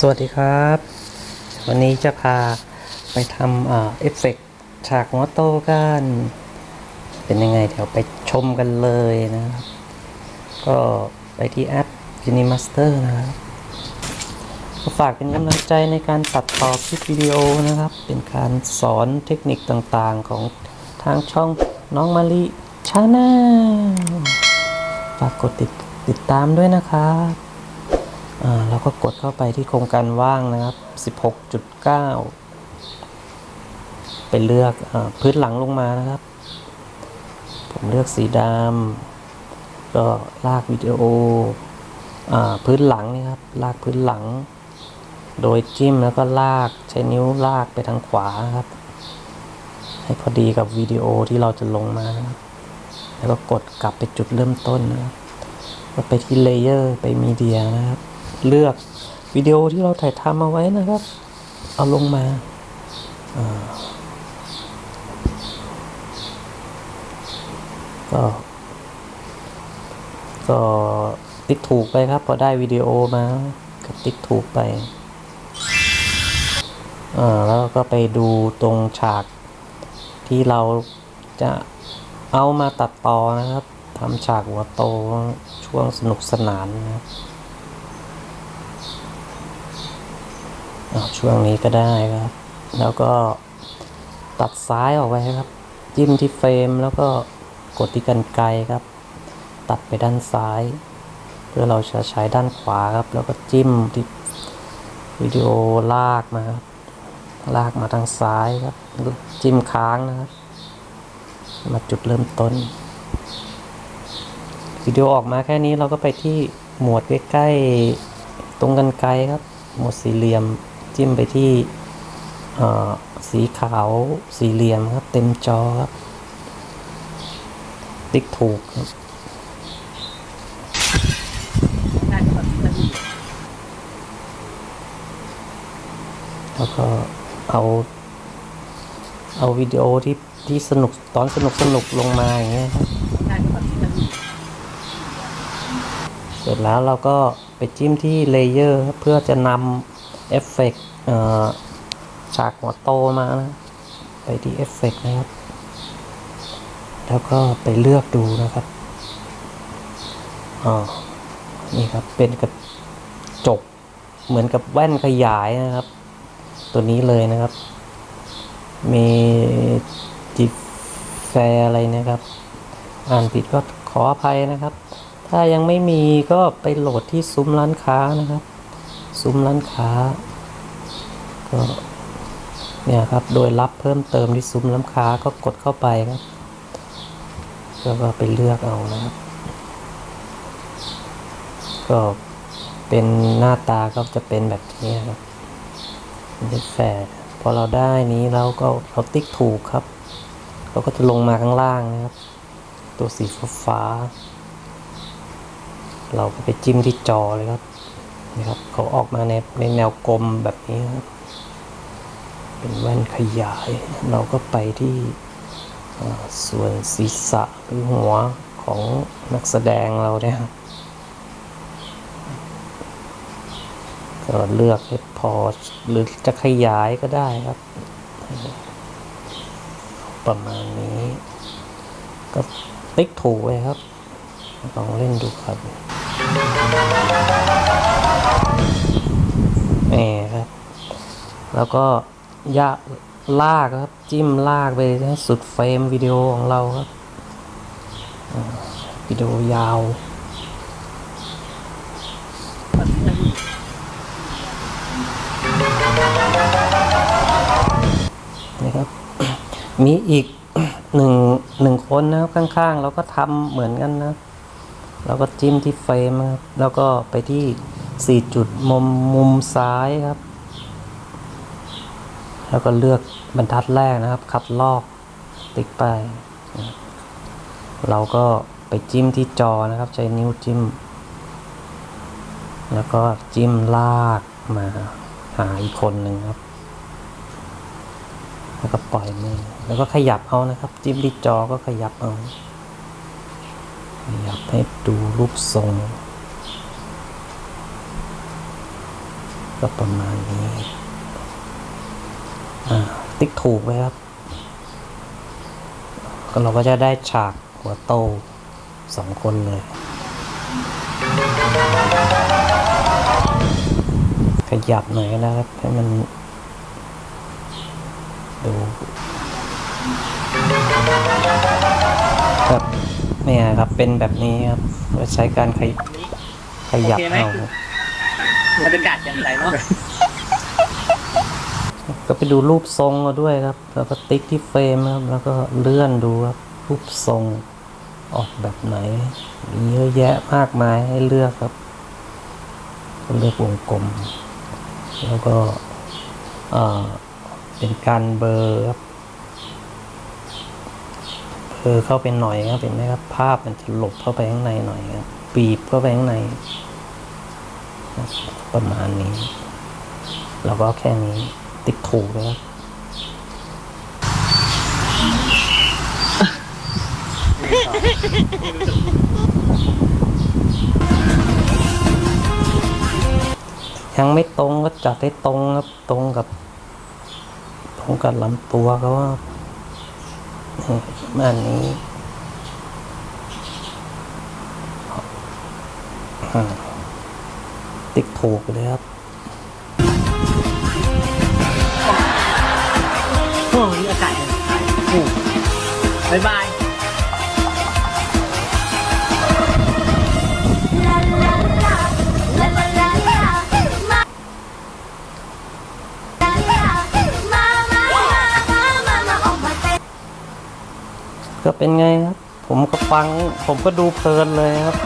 สวัสดีครับ วันนี้จะพาไปทำเอฟเฟกต์ฉากมอโต้กัน เป็นยังไงเดี๋ยวไปชมกันเลยนะครับ ก็ไปที่แอป Unimaster นะครับฝากเป็นกำลังใจในการตัดต่อคลิปวิดีโอนะครับ เป็นการสอนเทคนิคต่างๆของทางช่องน้องมาลีชาแนลฝากกดติดติดตามด้วยนะครับ เราก็กดเข้าไปที่โครงการว่างนะครับ 16.9 ไปเลือกอพื้นหลังลงมานะครับ ผมเลือกสีดำก็ลากวิดีโออพื้นหลังนี่ครับ ลากพื้นหลัง โดยจิ้มแล้วก็ลากใช้นิ้วลากไปทางขวาครับ ให้พอดีกับวิดีโอที่เราจะลงมานะครับ แล้วก็กดกลับไปจุดเริ่มต้นนะครับก็ไปที่เลเยอร์ไปมีเดียนะครับ เลือกวิดีโอที่เราถ่ายทำเอาไว้นะครับ เอาลงมาก็ก็ติ๊กถูกไปครับ พอได้วิดีโอมาก็ติ๊กถูกไปอ่าแล้วก็ไปดูตรงฉากที่เราจะเอามาตัดต่อนะครับทำฉากหัวโตช่วงสนุกสนานนะครับ อ่า ช่วงนี้ก็ได้ครับ แล้วก็ตัดซ้ายออกไปครับ จิ้มที่เฟรมแล้วก็กดที่กันไกลครับ ตัดไปด้านซ้าย เพื่อเราจะใช้ด้านขวาครับ แล้วก็จิ้มที่วิดีโอลากมาครับลากมาทางซ้ายครับ จิ้มค้างนะครับ มาจุดเริ่มต้น วิดีโอออกมาแค่นี้เราก็ไปที่หมวดใกล้ๆตรงกันไกลครับ หมวดสี่เหลี่ยม จิ้มไปที่สีขาวสี่เหลี่ยมครับ เต็มจอครับ ติ๊กถูกครับแล้วก็เอา เอาวิดีโอที่ที่สนุกตอนสนุกสนุกลงมาอย่างเงี้ยครับเสร็จแล้วเราก็ไปจิ้มที่เลเยอร์เพื่อจะนำ อฟเฟกต์เอ่อฉากหัวโตมานะ ไปที่เอฟเฟกต์นะครับ แล้วก็ไปเลือกดูนะครับอ๋อนี่ครับ เป็นกระจก เหมือนกับแว่นขยายนะครับ ตัวนี้เลยนะครับ มีจิแฟอะไรนะครับ อ่านผิดก็ขออภัยนะครับ ถ้ายังไม่มีก็ไปโหลดที่ซุ้มร้านค้านะครับ ซุ้มร้านค้า ก็เนี่ยครับ โดยรับเพิ่มเติมที่ซุ้มร้านค้าก็กดเข้าไปครับ แล้วก็ไปเลือกเอานะครับ ก็เป็นหน้าตาก็จะเป็นแบบนี้ครับเป็นแฝดพอเราได้นี้เราก็เราติ๊กถูกครับ เราก็จะลงมาข้างล่างนะครับ ตัวสีฟ้า เราก็ไปจิ้มที่จอเลยครับ นี่ครับเขาออกมาในในแนวกลมแบบนี้ครับเป็นแว่นขยาย เราก็ไปที่ส่วนศีรษะหรือหัวของนักแสดงเราเนี่ยครับก็เลือกให้พอหรือจะขยายก็ได้ครับ ประมาณนี้ ก็ติ๊กถูกเลยครับ ลองเล่นดูครับ นี่ครับ แล้วก็ยะลากครับ จิ้มลากไปให้สุดเฟรมวิดีโอของเราครับวิดีโอยาวนะครับ มีอีกหนึ่งหนึ่งคนนะครับ ข้างๆ เราก็ทำเหมือนกันนะ เราก็จิ้มที่เฟรมครับ แล้วก็ไปที่ สี่จุดมุมมุมซ้ายครับ แล้วก็เลือกบรรทัดแรกนะครับ คัดลอกติ๊กไป เราก็ไปจิ้มที่จอนะครับ ใช้นิ้วจิ้ม แล้วก็จิ้มลากมาหาอีกคนหนึ่งครับ แล้วก็ปล่อยมือแล้วก็ขยับเอานะครับ จิ้มที่จอก็ขยับเอาขยับให้ดูรูปทรง ก็ประมาณนี้อ่าติ๊กถูกไหมครับ ก็เราก็จะได้ฉากหัวโตสองคนเลยขยับหน่อยก็ได้ครับ ให้มันดูครับเนี่ยครับเป็นแบบนี้ครับใช้การขยขยับเคไหมเอา บรรยากาศอย่างไรเนาะก็ไปดูรูปทรงมาด้วยครับ แล้วก็ติ๊กที่เฟรมครับ แล้วก็เลื่อนดูครับรูปทรงออกแบบไหน มีเยอะแยะมากมายให้เลือกครับเลือกวงกลม แล้วก็เป็นการเบอร์ครับเบลอเข้าไปหน่อยครับเห็นไหมครับ ภาพมันจะหลบเข้าไปข้างในหน่อยครับบีบเข้าไปข้างใน ประมาณนี้ แล้วก็แค่นี้ติ๊กถูกนะครับยังไม่ตรงก็จัดให้ตรงครับ ตรงกับ ตรงกับลำตัวเขาว่านี่ประมาณนี้อ่า ติ๊กถูกเลยครับโอ้ยอากาศอย่างไรโอ้บ๊ายบาย La la la la, ma la la, ma ma ma ma ma ma ออกมาเต้นก็เป็นไงครับ ผมก็ฟัง ผมก็ดูเพลินเลยครับ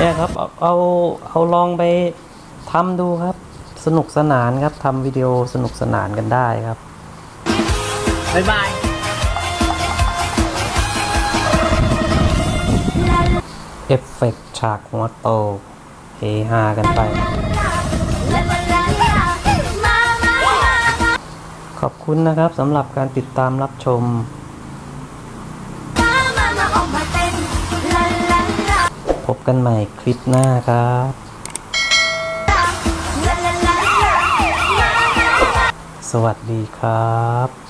เนี่ยครับเอาเอาเอาลองไปทำดูครับ สนุกสนานครับทำวิดีโอสนุกสนานกันได้ครับบ๊ายบายเอฟเฟกต์ฉากหัวโตเฮฮากันไป La la la la, ma ma ma ma ขอบคุณนะครับสำหรับการติดตามรับชม บกันใหม่คลิปหน้าครับสวัสดีครับ